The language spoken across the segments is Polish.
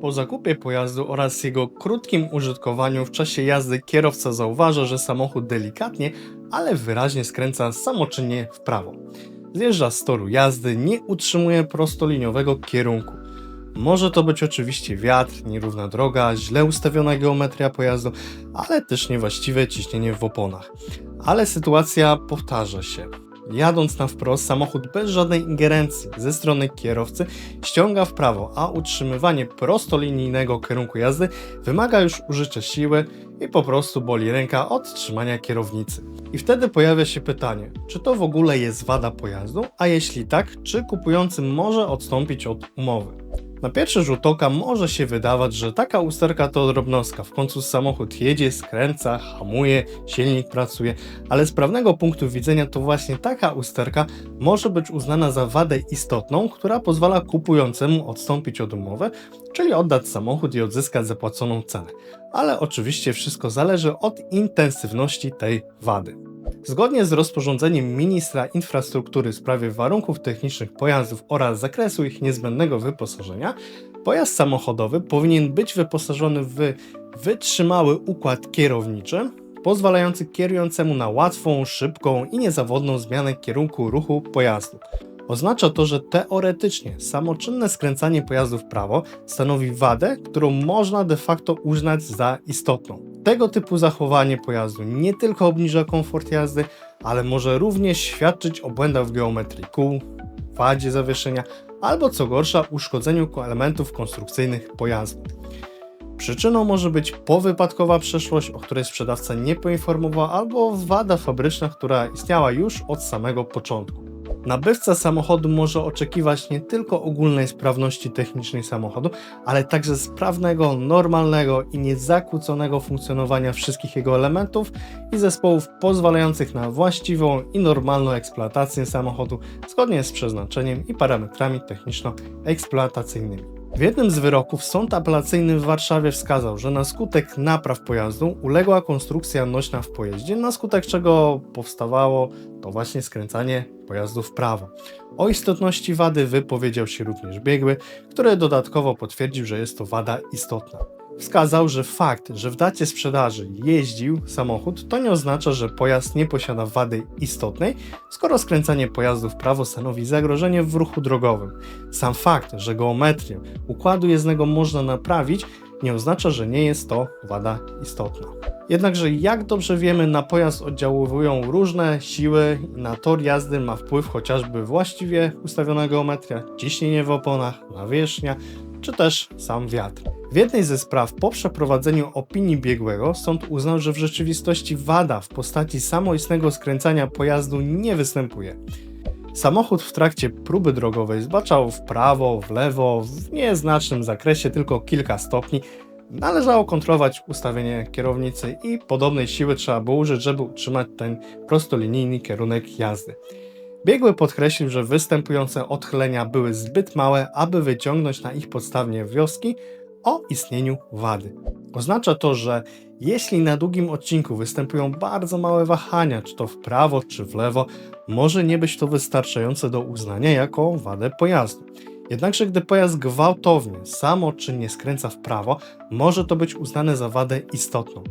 Po zakupie pojazdu oraz jego krótkim użytkowaniu w czasie jazdy kierowca zauważa, że samochód delikatnie, ale wyraźnie skręca samoczynnie w prawo. Zjeżdża z toru jazdy, nie utrzymuje prostoliniowego kierunku. Może to być oczywiście wiatr, nierówna droga, źle ustawiona geometria pojazdu, ale też niewłaściwe ciśnienie w oponach. Ale sytuacja powtarza się. Jadąc na wprost, samochód bez żadnej ingerencji ze strony kierowcy ściąga w prawo, a utrzymywanie prostolinijnego kierunku jazdy wymaga już użycia siły i po prostu boli ręka od trzymania kierownicy. I wtedy pojawia się pytanie, czy to w ogóle jest wada pojazdu, a jeśli tak, czy kupujący może odstąpić od umowy. Na pierwszy rzut oka może się wydawać, że taka usterka to drobnostka. W końcu samochód jedzie, skręca, hamuje, silnik pracuje, ale z prawnego punktu widzenia to właśnie taka usterka może być uznana za wadę istotną, która pozwala kupującemu odstąpić od umowy, czyli oddać samochód i odzyskać zapłaconą cenę. Ale oczywiście wszystko zależy od intensywności tej wady. Zgodnie z rozporządzeniem ministra infrastruktury w sprawie warunków technicznych pojazdów oraz zakresu ich niezbędnego wyposażenia, pojazd samochodowy powinien być wyposażony w wytrzymały układ kierowniczy, pozwalający kierującemu na łatwą, szybką i niezawodną zmianę kierunku ruchu pojazdu. Oznacza to, że teoretycznie samoczynne skręcanie pojazdu w prawo stanowi wadę, którą można de facto uznać za istotną. Tego typu zachowanie pojazdu nie tylko obniża komfort jazdy, ale może również świadczyć o błędach w geometrii kół, wadzie zawieszenia albo co gorsza uszkodzeniu elementów konstrukcyjnych pojazdu. Przyczyną może być powypadkowa przeszłość, o której sprzedawca nie poinformował, albo wada fabryczna, która istniała już od samego początku. Nabywca samochodu może oczekiwać nie tylko ogólnej sprawności technicznej samochodu, ale także sprawnego, normalnego i niezakłóconego funkcjonowania wszystkich jego elementów i zespołów pozwalających na właściwą i normalną eksploatację samochodu zgodnie z przeznaczeniem i parametrami techniczno-eksploatacyjnymi. W jednym z wyroków sąd apelacyjny w Warszawie wskazał, że na skutek napraw pojazdu uległa konstrukcja nośna w pojeździe, na skutek czego powstawało to właśnie skręcanie pojazdu w prawo. O istotności wady wypowiedział się również biegły, który dodatkowo potwierdził, że jest to wada istotna. Wskazał, że fakt, że w dacie sprzedaży jeździł samochód, to nie oznacza, że pojazd nie posiada wady istotnej, skoro skręcanie pojazdu w prawo stanowi zagrożenie w ruchu drogowym. Sam fakt, że geometrię układu jezdnego można naprawić, nie oznacza, że nie jest to wada istotna. Jednakże jak dobrze wiemy, na pojazd oddziałują różne siły, na tor jazdy ma wpływ chociażby właściwie ustawiona geometria, ciśnienie w oponach, nawierzchnia, czy też sam wiatr. W jednej ze spraw po przeprowadzeniu opinii biegłego sąd uznał, że w rzeczywistości wada w postaci samoistnego skręcania pojazdu nie występuje. Samochód w trakcie próby drogowej zbaczał w prawo, w lewo, w nieznacznym zakresie tylko kilka stopni. Należało kontrolować ustawienie kierownicy i podobnej siły trzeba było użyć, żeby utrzymać ten prostolinijny kierunek jazdy. Biegły podkreślił, że występujące odchylenia były zbyt małe, aby wyciągnąć na ich podstawie wnioski o istnieniu wady. Oznacza to, że jeśli na długim odcinku występują bardzo małe wahania, czy to w prawo, czy w lewo, może nie być to wystarczające do uznania jako wadę pojazdu. Jednakże gdy pojazd gwałtownie, samoczynnie skręca w prawo, może to być uznane za wadę istotną.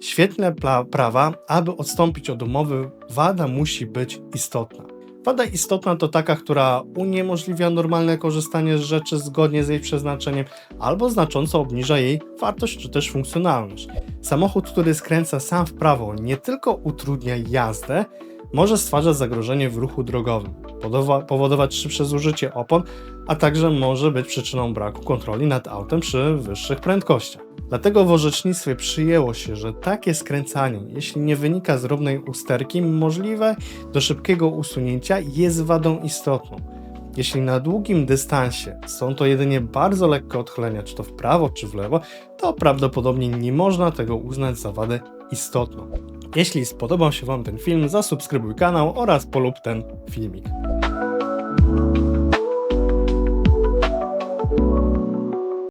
Świetne prawa, aby odstąpić od umowy, wada musi być istotna. Wada istotna to taka, która uniemożliwia normalne korzystanie z rzeczy zgodnie z jej przeznaczeniem albo znacząco obniża jej wartość czy też funkcjonalność. Samochód, który skręca sam w prawo, nie tylko utrudnia jazdę, może stwarzać zagrożenie w ruchu drogowym, powodować szybsze zużycie opon, a także może być przyczyną braku kontroli nad autem przy wyższych prędkościach. Dlatego w orzecznictwie przyjęło się, że takie skręcanie, jeśli nie wynika z drobnej usterki, możliwe do szybkiego usunięcia jest wadą istotną. Jeśli na długim dystansie są to jedynie bardzo lekkie odchylenia, czy to w prawo, czy w lewo, to prawdopodobnie nie można tego uznać za wadę istotną. Jeśli spodobał się Wam ten film, zasubskrybuj kanał oraz polub ten filmik.